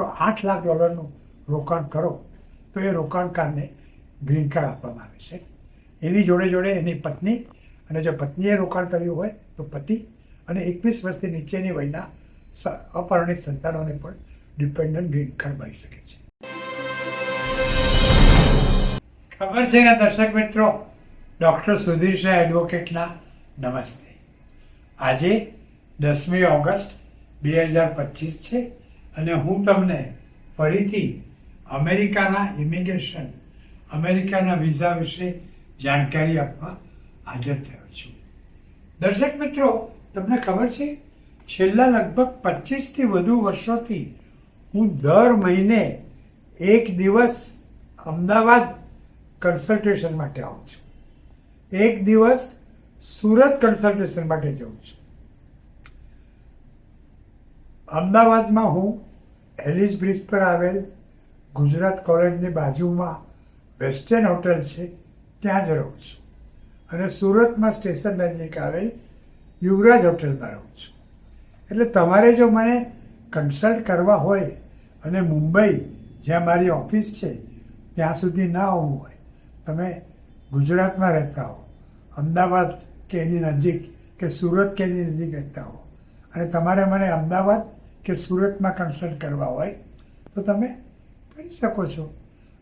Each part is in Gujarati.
તો આઠ લાખ ડોલરનું રોકાણ કરો, તો એ રોકાણકારને ગ્રીન કાર્ડ આપવામાં આવે છે. એની જોડે જોડે એની પત્ની અને જો પત્નીએ રોકાણ કર્યું હોય તો પતિ અને એકવીસ વર્ષથી નીચેની વયના અપરિણિત સંતાનોને પણ ડિપેન્ડન્ટ ગ્રીન કાર્ડ મળી શકે છે. ખબર છે ને દર્શક મિત્રો? ડૉક્ટર સુધીર શાહ એડવોકેટના નમસ્તે. આજે દસમી ઓગસ્ટ બે હજાર પચીસ છે. અને હું તમને ફરીથી અમેરિકાના ઇમિગ્રેશન, અમેરિકાના વિઝા વિશે જાણકારી આપવા હાજર થયો છું. દર્શક મિત્રો, તમને ખબર છે, છેલ્લા લગભગ પચીસથી વધુ વર્ષોથી હું દર મહિને એક દિવસ અમદાવાદ કન્સલ્ટેશન માટે આવું છું. એક દિવસ સુરત કન્સલ્ટેશન માટે જઉં છું. અમદાવાદમાં હું એલિસ બ્રિજ પર આવેલ ગુજરાત કોલેજની બાજુમાં વેસ્ટર્ન હોટલ છે, ત્યાં જ રહું છું. અને સુરતમાં સ્ટેશન નજીક આવેલ યુવરાજ હોટેલમાં રહું છું. એટલે તમારે જો મને કન્સલ્ટ કરવા હોય અને મુંબઈ, જ્યાં મારી ઓફિસ છે, ત્યાં સુધી ના આવવું હોય, તમે ગુજરાતમાં રહેતા હો, અમદાવાદ કે એની નજીક કે સુરત કે એની નજીક રહેતા હો, અને તમારે મને અમદાવાદ કે સુરતમાં કન્સલ્ટ કરવા હોય, તો તમે કરી શકો છો.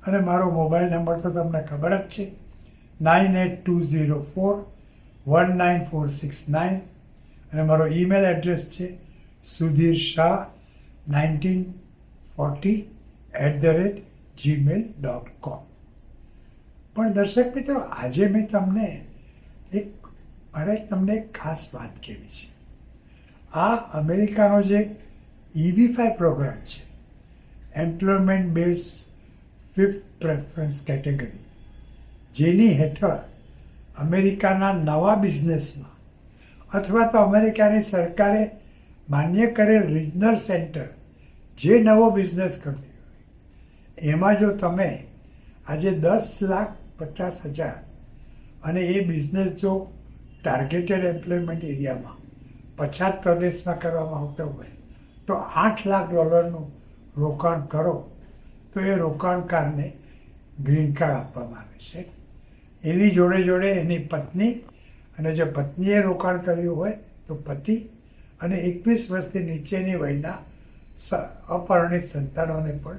અને મારો મોબાઈલ નંબર તો તમને ખબર જ છે. Nine eight two zero four one nine four six nine અને મારો ઈમેલ એડ્રેસ છે Sudhir Shah nineteen forty at the rate Gmail dot com. પણ દર્શક મિત્રો, આજે મેં તમને એક, મારે તમને એક ખાસ વાત કહેવી છે. આ અમેરિકાનો જે ઈબી ફાઈવ પ્રોગ્રામ છે. Employment base fifth preference category જેની હેઠળ અમેરિકાના નવા બિઝનેસમાં અથવા તો અમેરિકાની સરકારે માન્ય કરેલ રિજનલ સેન્ટર જે નવો બિઝનેસ કરતી હોય. એમાં જો તમે આજે દસ લાખ પચાસ હજાર અને એ બિઝનેસ જો ટાર્ગેટેડ એમ્પ્લોયમેન્ટ એરિયામાં પછાત પ્રદેશમાં કરવામાં આવતો હોય તો આઠ લાખ ડોલરનું રોકાણ કરો, તો એ રોકાણકારને ગ્રીન કાર્ડ આપવામાં આવે છે. એની જોડે જોડે એની પત્ની અને જો પત્નીએ રોકાણ કર્યું હોય તો પતિ અને એકવીસ વર્ષથી નીચેની વયના અપરિણિત સંતાનોને પણ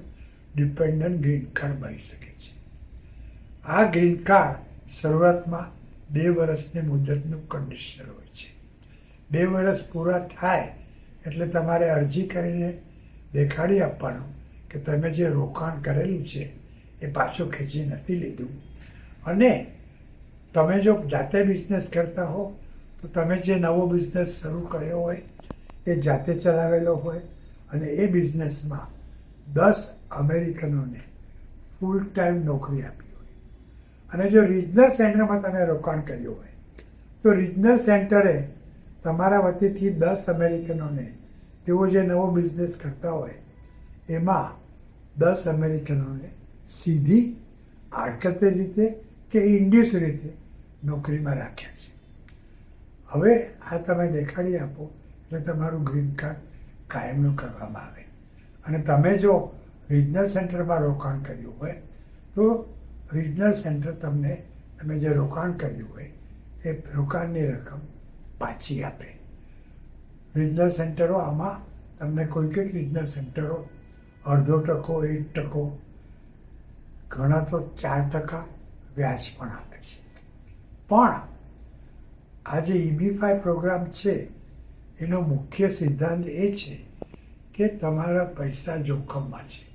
ડિપેન્ડન્ટ ગ્રીન કાર્ડ મળી શકે છે. આ ગ્રીન કાર્ડ શરૂઆતમાં બે વર્ષની મુદતનું કન્ડિશનર હોય છે. બે વર્ષ પૂરા થાય એટલે તમારે અરજી કરીને દેખાડી આપવાનું કે તમે જે રોકાણ કરેલું છે, એ પાછું ખેંચી નથી લીધું. અને તમે જો જાતે બિઝનેસ કરતા હો, તો તમે જે નવો બિઝનેસ શરૂ કર્યો હોય, એ જાતે ચલાવેલો હોય અને એ બિઝનેસમાં દસ અમેરિકનોને ફૂલ ટાઈમ નોકરી આપી હોય. અને જો રિજનલ સેન્ટરમાં તમે રોકાણ કર્યું હોય, તો રિજનલ સેન્ટરે તમારા વતીથી દસ અમેરિકનોને, તેઓ જે નવો બિઝનેસ કરતા હોય, એમાં દસ અમેરિકનોને સીધી આડકતરી રીતે કે ઇન્ડ્યુસ રીતે નોકરીમાં રાખ્યા છે. હવે આ તમે દેખાડી આપો, એટલે તમારું ગ્રીન કાર્ડ કાયમનું કરવામાં આવે. અને તમે જો રિજનલ સેન્ટરમાં રોકાણ કર્યું હોય, તો રિજનલ સેન્ટર તમને તમે જે રોકાણ કર્યું હોય, એ રોકાણની રકમ પાછી આપે. રિજનલ સેન્ટરો આમાં તમને કોઈ કંઈક રિજનલ સેન્ટરો અડધો ટકો, એક ટકો, ઘણા તો ચાર ટકા વ્યાજ પણ આપે છે. પણ આ જે ઈબી ફાઈ પ્રોગ્રામ છે, એનો મુખ્ય સિદ્ધાંત એ છે કે તમારા પૈસા જોખમમાં છે.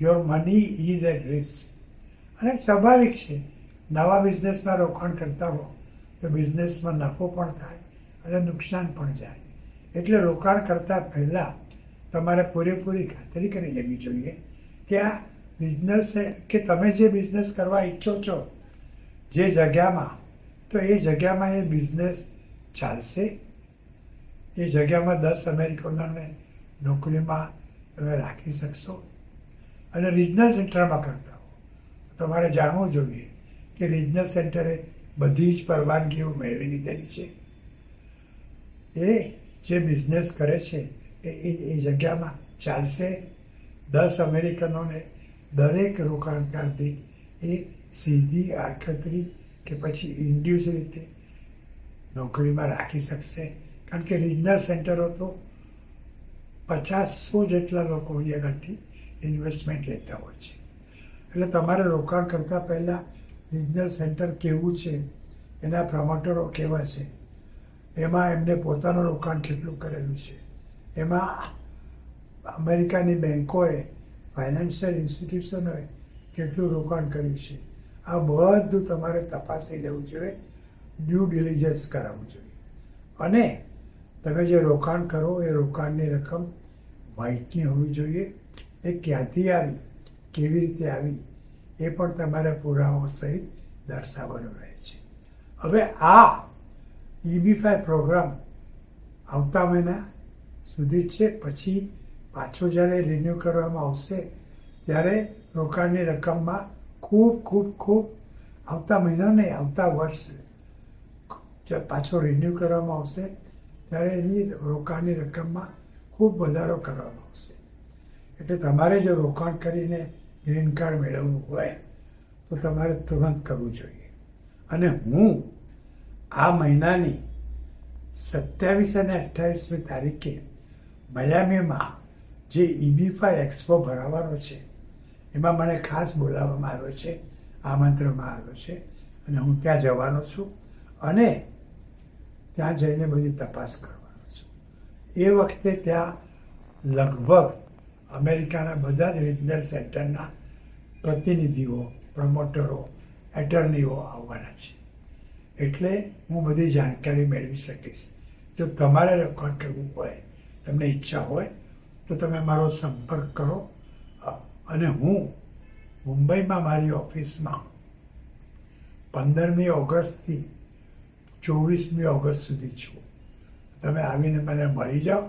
Your money is at risk અને સ્વાભાવિક છે, નવા બિઝનેસમાં રોકાણ કરતા હો તો બિઝનેસમાં નફો પણ થાય અને નુકસાન પણ જાય. એટલે રોકાણ કરતાં પહેલાં તમારે પૂરેપૂરી ખાતરી કરી લેવી જોઈએ કે આ બિઝનેસ કે તમે જે બિઝનેસ કરવા ઈચ્છો છો, જે જગ્યામાં, તો એ જગ્યામાં એ બિઝનેસ ચાલશે. એ જગ્યામાં દસ અમેરિકનોને નોકરીમાં તમે રાખી શકશો. અને રિજનલ સેન્ટરમાં કરતા હો. તમારે જાણવું જોઈએ કે રિજનલ સેન્ટરે બધી જ પરવાનગીઓ મેળવી લીધેલી છે. એ જે બિઝનેસ કરે છે, એ એ જગ્યામાં ચાલશે. દસ અમેરિકનોને દરેક રોકાણકારથી એ સીધી આડકતરી કે પછી ઇન્ડ્યુસ રીતે નોકરીમાં રાખી શકશે. કારણ કે રિજનલ સેન્ટરો તો પચાસસો જેટલા લોકો આગળથી ઇન્વેસ્ટમેન્ટ લેતા હોય છે. એટલે તમારે રોકાણ કરતાં પહેલાં રિજનલ સેન્ટર કેવું છે? એના પ્રમોટરો કેવા છે? એમાં એમને પોતાનું રોકાણ કેટલું કરેલું છે? એમાં અમેરિકાની બેન્કોએ ફાઇનાન્શિયલ ઇન્સ્ટિટ્યુશનોએ કેટલું રોકાણ કર્યું છે? આ બધું તમારે તપાસી લેવું જોઈએ ડ્યુ ડિલિજન્સ કરાવવું જોઈએ. અને તમે જે રોકાણ કરો, એ રોકાણની રકમ વ્હાઇટની હોવી જોઈએ. એ ક્યાંથી આવી? કેવી રીતે આવી? એ પણ તમારે પુરાવો સહિત દર્શાવવાનો રહે છે. હવે આ ઈબી ફાઈ પ્રોગ્રામ આવતા મહિના સુધી છે, પછી પાછો જ્યારે રિન્યૂ કરવામાં આવશે, ત્યારે રોકાણની રકમમાં ખૂબ ખૂબ ખૂબ આવતા મહિના નહીં, આવતા વર્ષ પાછો રિન્યૂ કરવામાં આવશે, ત્યારે એની રોકાણની રકમમાં ખૂબ વધારો કરવામાં આવશે. એટલે તમારે જો રોકાણ કરીને ગ્રીન કાર્ડ મેળવવું હોય, તો તમારે તુરંત કરવું જોઈએ. અને હું આ મહિનાની સત્યાવીસ અને અઠ્ઠાવીસમી તારીખે મયામીમાં જે ઈબીફા એક્સપો ભરાવાનો છે, એમાં મને ખાસ બોલાવવામાં આવ્યો છે, આમંત્રણમાં આવ્યો છે, અને હું ત્યાં જવાનો છું અને ત્યાં જઈને બધી તપાસ કરવાનો છું. એ વખતે ત્યાં લગભગ અમેરિકાના બધા જ રિજનલ સેન્ટરના પ્રતિનિધિઓ, પ્રમોટરો, એટર્નીઓ આવવાના છે. એટલે હું બધી જાણકારી મેળવી શકીશ. જો તમારે રેકોર્ડ કરવું હોય, તમને ઈચ્છા હોય, તો તમે મારો સંપર્ક કરો. અને હું મુંબઈમાં મારી ઓફિસમાં પંદરમી ઓગસ્ટથી ચોવીસમી ઓગસ્ટ સુધી છું. તમે આવીને મને મળી જાઓ,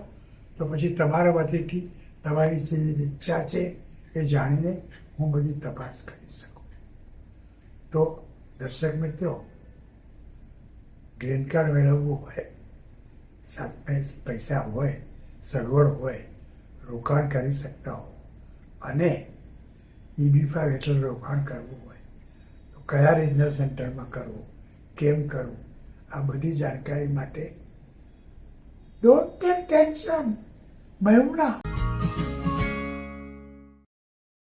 તો પછી તમારા વતીથી તમારી જે ઈચ્છા છે એ જાણીને હું બધી તપાસ કરી શકું. તો દર્શક મિત્રો, ગ્રીન કાર્ડ મેળવવું હોય સાથે પૈસા હોય, સગવડ હોય, રોકાણ કરી શકતા હો. અને ઈબી ફાઈવ હેઠળ રોકાણ કરવું હોય, તો કયા રિજનલ સેન્ટરમાં કરવું, કેમ કરવું, આ બધી જાણકારી માટે. Don't tension મયુમના